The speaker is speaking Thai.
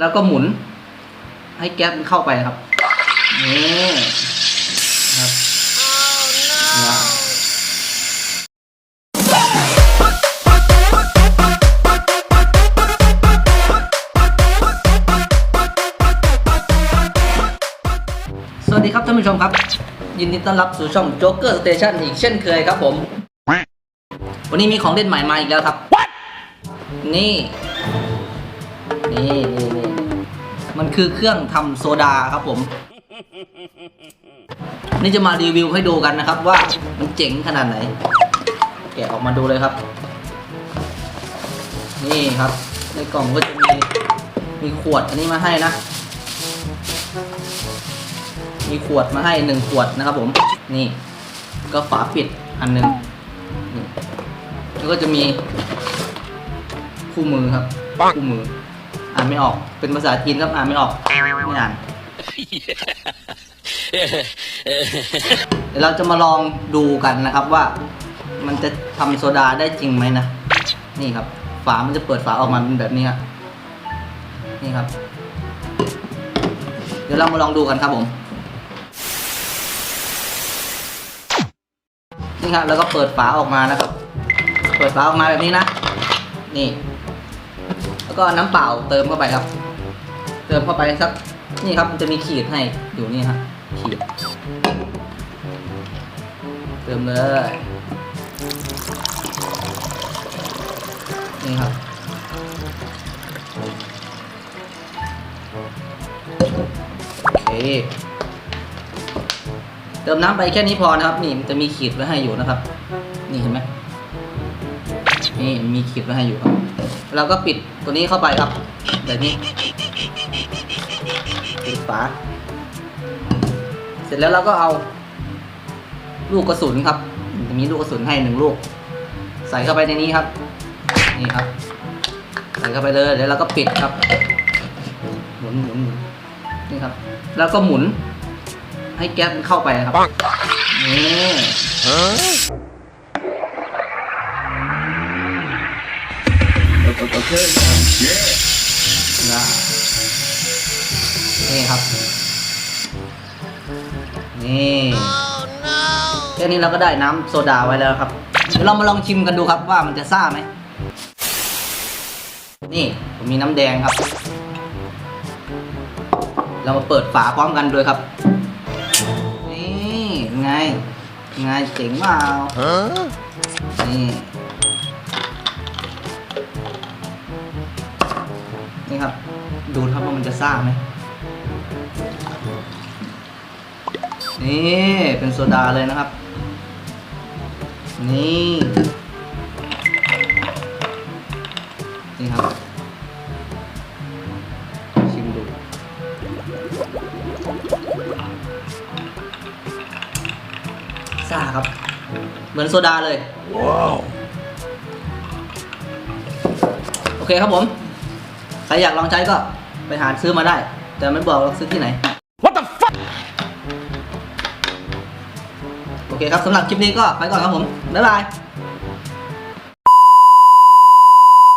แล้วก็หมุน ให้แก๊สมันเข้าไปครับนี่ครับว้าวสวัสดีครับท่านผู้ชมครับ ยินดีต้อนรับสู่ช่อง Joker Station อีกเช่นเคยครับผม วันนี้มีของเล่นใหม่มาอีกแล้วครับ นี่ นี่นี่นี่ มันคือเครื่องทำโซดาครับผม นี่จะมารีวิวให้ดูกันนะครับว่ามันเจ๋งขนาดไหน แกะออกมาดูเลยครับ นี่ครับ ในกล่องก็จะมีมีขวดอันนี้มาให้นะ มีขวดมาให้หนึ่งขวดนะครับผม นี่ ก็ฝาปิดอันหนึ่งนี่แล้วก็จะมีคู่มือครับ คู่มือ อ่านไม่ออก เป็นภาษาจีนครับอ่านไม่ออก ไม่อ่าน เดี๋ยวเราจะมาลองดูกันนะครับว่า มันจะทำโซดาได้จริงไหมนะ นี่ครับ ฝา มันจะเปิดฝาออกมาเป็นแบบนี้ครับนี่ครับ เดี๋ยวเรามาลองดูกันครับผม นี่ครับ แล้วก็เปิดฝาออกมานะครับ เปิดฝาออกมาแบบนี้นะ นี่ ก็น้ำเปล่าเติมเข้าไปครับ เติมเข้าไปสักนี่ครับมันจะมีขีดให้อยู่นี่ฮะขีด เติมเลยนี่ครับโอเคเติมน้ำไปแค่นี้พอนะครับ นี่มันจะมีขีดไว้ให้อยู่นะครับ นี่เห็นไหมนี่มีขีดไว้ให้อยู่ครับ เราก็ปิดตัวนี้เข้าไปครับแบบนี้ปิดฝา เสร็จแล้วเราก็เอา ลูกกระสุนครับจะมีลูกกระสุนให้หนึ่งลูก ใส่เข้าไปในนี้ครับ นี่ครับ ใส่เข้าไปเลยแล้วเราก็ปิดครับ หมุนหมุนหมุนนี่ครับ แล้วก็หมุน ให้แก๊สมันเข้าไปนะครับนี่ นะนี่ครับ นี่แค่นี้เราก็ได้น้ำโซดาไว้แล้วครับเดี๋ยวเรามาลองชิมกันดูครับว่ามันจะซ่าไหม นี่ผมมีน้ำแดงครับ เรามาเปิดฝาพร้อมกันด้วยครับ นี่ไง ไงเจ๋งเปล่านี่นี่ ดูครับว่ามันจะซ่าไหมนี่เป็นโซดาเลยนะครับ นี่นี่ครับ ชิมดู ซ่าครับ เหมือนโซดาเลยโอเคครับผม ใครอยากลองใช้ก็ไปหาซื้อมาได้ แต่ไม่บอกว่าซื้อที่ไหน What the fuck โอเคครับสำหรับคลิปนี้ก็ไปก่อนครับผม บ๊ายบาย